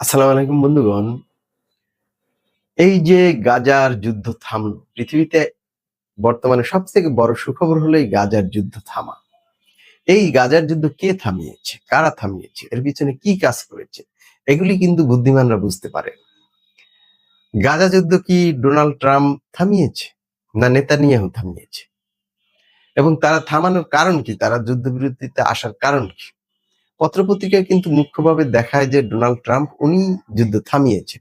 আসসালামু আলাইকুম বন্ধুগণ। এই যে গাজার যুদ্ধ থামলো, পৃথিবীতে বর্তমানে সব থেকে বড় সুখবর হলো এই গাজার যুদ্ধ থামা। এই গাজার যুদ্ধ কে থামিয়েছে? কারা থামিয়েছে? এর পিছনে কি কাজ করেছে? এগুলি কিন্তু বুদ্ধিমানরা বুঝতে পারে। গাজা যুদ্ধ কি ডোনাল্ড ট্রাম্প থামিয়েছে, না নেতা নেতানিয়াহু থামিয়েছে? এবং তারা থামানোর কারণ কি? তারা যুদ্ধবিরতিতে আসার কারণ কি? পত্রপত্রিকায় কিন্তু মুখ্যভাবে দেখায় যে ডোনাল্ড ট্রাম্প, উনি যুদ্ধ থামিয়েছেন।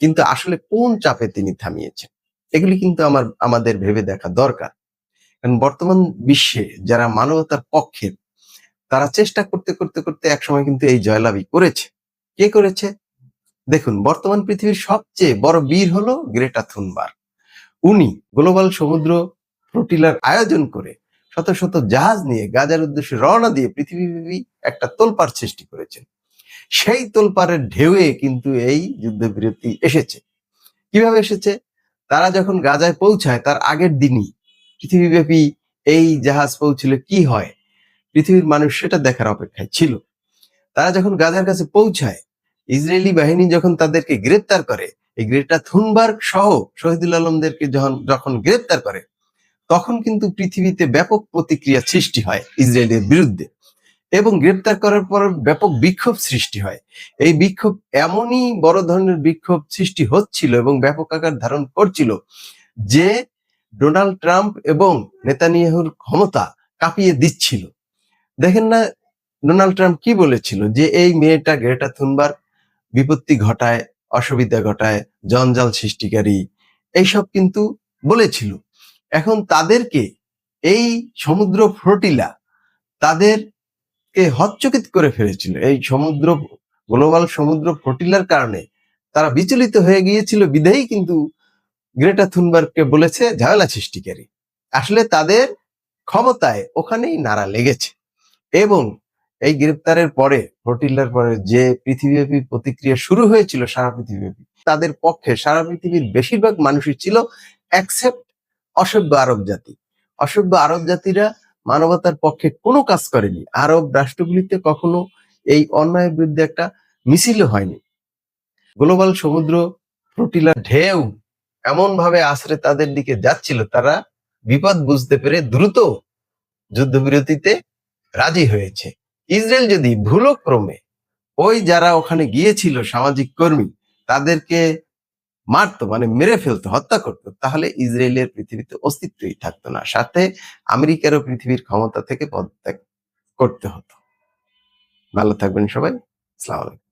কিন্তু আসলে কোন চাপে তিনি থামিয়েছেন? এগুলি কিন্তু আমার, আমাদের ভেবে দেখা দরকার। কারণ বর্তমান বিশ্বে যারা মানবতার পক্ষে, তারা চেষ্টা করতে করতে করতে একসময় কিন্তু এই জয়লাভই করেছে। কে করেছে? দেখুন, বর্তমান পৃথিবীর সবচেয়ে বড় বীর হলো গ্রেটা থুনবার উনি গ্লোবাল সমুদ্র ফ্লোটিলার আয়োজন করে শত শত জাহাজ নিয়ে গাজার উদ্দেশ্যে রওনা দিয়ে পৃথিবীব্যাপী একটা তোলপাড় সৃষ্টি করেছেন। সেই তোলপাড়ের ঢেউয়ে কিন্তু এই যুদ্ধবিরতি এসেছে। কীভাবে এসেছে? তারা যখন গাজায় পৌঁছায়, তার আগের দিনই পৃথিবীব্যাপী এই জাহাজ পৌঁছলে কি হয়? পৃথিবীর মানুষ সেটা দেখার অপেক্ষায় ছিল। তারা যখন গাজার কাছে পৌঁছায়, ইসরায়েলি বাহিনী যখন তাদেরকে গ্রেপ্তার করে, এই গ্রেটা থুনবার্গ সহ শহীদুল আলমদেরকে যখন যখন গ্রেপ্তার করে তখন কিন্তু পৃথিবীতে ব্যাপক প্রতিক্রিয়া সৃষ্টি হয় ইসরায়েলের বিরুদ্ধে এবং গ্রেপ্তার করার পর ব্যাপক বিক্ষোভ সৃষ্টি হয়। এই বিক্ষোভ এমনই বড় ধরনের বিক্ষোভ সৃষ্টি হচ্ছিল এবং ব্যাপক আকার ধারণ করছিল যে ডোনাল্ড ট্রাম্প এবং নেতানিয়াহুর ক্ষমতা কাঁপিয়ে দিচ্ছিল। দেখেন না ডোনাল্ড ট্রাম্প কি বলেছিল যে এই মেয়েটা গ্রেটা থুনবার বিপত্তি ঘটায়, অসুবিধা ঘটায়, জঞ্জাল সৃষ্টিকারী, এইসব কিন্তু বলেছিল। এখন তাদেরকে এই সমুদ্র ফ্লোটিলা তাদেরকে হচ্চকিত করে ফেলেছিল। এই সমুদ্র, গ্লোবাল সমুদ্র ফ্লোটিলার কারণে তারা বিচলিত হয়ে গিয়েছিল বিধায়ী কিন্তু গ্রেটা থুনবার্গকে বলেছে, ঝামেলা সৃষ্টিকারী আসলে তাদের ক্ষমতায় ওখানেই নাড়া লেগেছে। এবং এই গ্রেপ্তারের পরে, ফ্লোটিলার পরে যে পৃথিবীব্যাপী প্রতিক্রিয়া শুরু হয়েছিল সারা পৃথিবীব্যাপী, তাদের পক্ষে সারা পৃথিবীর বেশিরভাগ মানুষই ছিল অ্যাকসেপ্ট অসভ্য আরব জাতি। অসভ্য আরব জাতিরা মানবতার পক্ষে কোনো কাজ করেনি। আরব রাষ্ট্রগুলিতে কখনো এই অন্যায়ের বিরুদ্ধে একটা মিছিলও হয়নি। গ্লোবাল সমুদ্র ফ্লোটিলা ঢেউ এমন ভাবে তাদের দিকে যাচ্ছিল, তারা বিপদ বুঝতে পেরে দ্রুত যুদ্ধবিরতিতে রাজি হয়েছে। ইসরায়েল যদি ভুলক্রমে ওই যারা ওখানে গিয়েছিল সামাজিক কর্মী, তাদেরকে মারতো মানে মেরে ফেলতো, হত্যা করতো, তাহলে ইসরায়েলের পৃথিবীতে অস্তিত্বই থাকতো না। সাথে আমেরিকারও পৃথিবীর ক্ষমতা থেকে পদত্যাগ করতে হতো। ভালো থাকবেন সবাই। আলাইকুম।